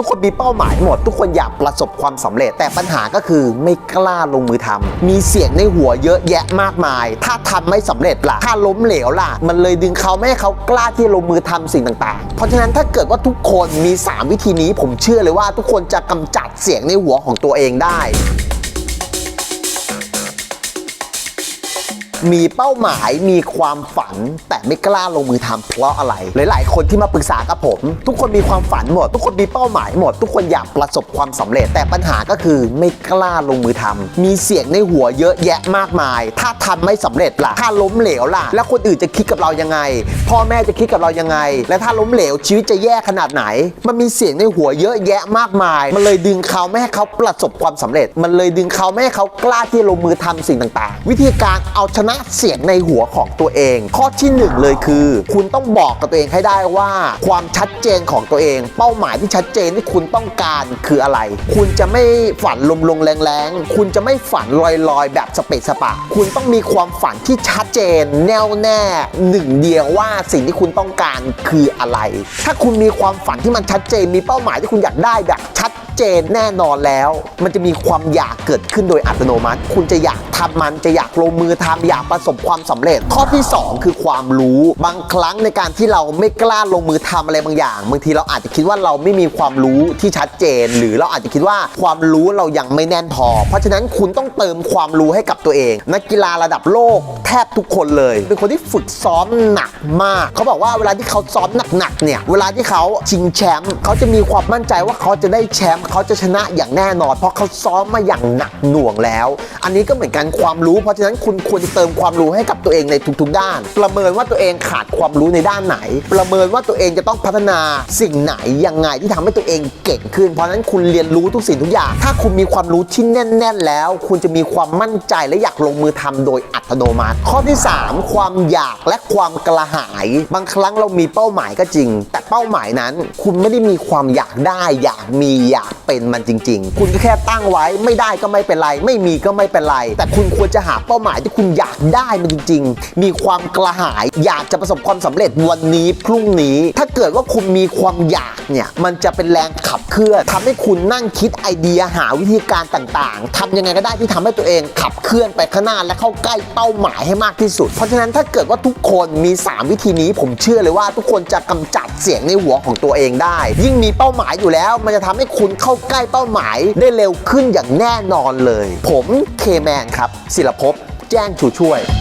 ทุกคนมีเป้าหมายหมด ทุกคนอยากประสบความสำเร็จ แต่ปัญหาก็คือไม่กล้าลงมือทำมีเสียงในหัวเยอะแยะมากมาย ถ้าทำไม่สำเร็จล่ะ ถ้าล้มเหลวล่ะ มันเลยดึงเขาไม่ให้เขากล้าที่ลงมือทำสิ่งต่าง ๆ เพราะฉะนั้นถ้าเกิดว่าทุกคนมี 3 วิธีนี้ผมเชื่อเลยว่าทุกคนจะกำจัดเสียงในหัวของตัวเองได้ มีเป้าหมายมีความฝัน แต่ไม่กล้าลงมือทำเพราะอะไร หลาย ๆ คนที่มาปรึกษากับผม ทุกคนมีความฝันหมด ทุกคนมีเป้าหมายหมด ทุกคนอยากประสบความสำเร็จ แต่ปัญหาก็คือไม่กล้าลงมือทำมีเสียงในหัวเยอะแยะมากมาย ถ้าทำไม่สำเร็จล่ะ ถ้าล้มเหลวล่ะ แล้วคนอื่นจะคิดกับเรายังไง พ่อแม่จะคิดกับเรายังไง และถ้าล้มเหลวชีวิตจะแย่ขนาดไหน มันมีเสียงในหัวเยอะแยะมากมาย มันเลยดึงเขาไม่ให้เขาประสบความสำเร็จ มันเลยดึงเขาไม่ให้เขากล้าที่ลงมือทำสิ่งต่าง ๆ วิธีการเอาชนะเสียงในหัวของตัวเอง ข้อที่หนึ่งเลยคือ คุณต้องบอกกับตัวเองให้ได้ว่า ความชัดเจนของตัวเอง เป้าหมายที่ชัดเจนที่คุณต้องการคืออะไร คุณจะไม่ฝันลมลงๆแรงๆ คุณจะไม่ฝันลอยๆ แบบสเปซสปะ คุณต้องมีความฝันที่ชัดเจน แน่วแน่หนึ่งเดียวว่าสิ่งที่คุณต้องการคืออะไร ถ้าคุณมีความฝันที่มันชัดเจน มีเป้าหมายที่คุณอยากได้แบบชัดเจนแน่นอนแล้ว มันจะมีความอยากเกิดขึ้นโดยอัตโนมัติ คุณจะอยากทำมันจะอยากลงมือทำอยากประสบความสำเร็จ ข้อที่ 2 คือความรู้บางครั้งในการที่เราไม่กล้าลงมือทำอะไรบางอย่างบางทีเราอาจจะคิดว่าเราไม่มีความรู้ที่ชัดเจน หรือเราอาจจะคิดว่าความรู้เรายังไม่แน่นพอ เพราะฉะนั้นคุณต้องเติมความรู้ให้กับตัวเอง นักกีฬาระดับโลกแทบทุกคนเลย เป็นคนที่ฝึกซ้อมหนักมาก เขาบอกว่าเวลาที่เขาซ้อมหนักๆเนี่ยเวลาที่เขาชิงแชมป์เขาจะมีความมั่นใจว่าเขาจะได้แชมป์เขาจะชนะอย่างแน่นอน เพราะเขาซ้อมมาอย่างหนักหน่วงแล้ว อันนี้ก็เหมือนกันความรู้ เพราะฉะนั้นคุณควรจะเติมความรู้ให้กับตัวเองในทุกๆ ด้าน ประเมินว่าตัวเองขาดความรู้ในด้านไหน ประเมินว่าตัวเองจะต้องพัฒนาสิ่งไหนยังไงที่ทำให้ตัวเองเก่งขึ้น เพราะฉะนั้นคุณเรียนรู้ทุกสิ่งทุกอย่าง ถ้าคุณมีความรู้ที่แน่น ๆ แล้ว คุณจะมีความมั่นใจและอยากลงมือทำโดยอัตโนมัติ ข้อที่ 3 ความอยากและความกระหาย บางครั้งเรามีเป้าหมายก็จริง แต่เป้าหมายนั้น คุณไม่ได้มีความอยากได้ อยากมีอยากเป็นมันจริง ๆ คุณก็แค่ตั้งไว้ไม่ได้ก็ไม่เป็นไร ไม่มีก็ไม่เป็นไร แต่คุณควรจะหาเป้าหมายที่คุณอยากได้มันจริง ๆ มีความกระหาย อยากจะประสบความสำเร็จวันนี้พรุ่งนี้ ถ้าเกิดว่าคุณมีความอยากเนี่ย มันจะเป็นแรงขับเคลื่อนทำให้คุณนั่งคิดไอเดียหาวิธีการต่างๆทำยังไงก็ได้ที่ทำให้ตัวเองขับเคลื่อนไปข้างหน้าและเข้าใกล้เป้าหมายให้มากที่สุด เพราะฉะนั้นถ้าเกิดว่าทุกคนมี 3 วิธีนี้ผมเชื่อเลยว่าทุกคนจะกำจัดเสียงในหัวของตัวเองได้ ยิ่งมีเป้าหมายอยู่แล้ว มันจะทำให้คุณเข้าใกล้เป้าหมายได้เร็วขึ้นอย่างแน่นอนเลย ผมเคแมนครับศิลภพแจ้งชูช่วย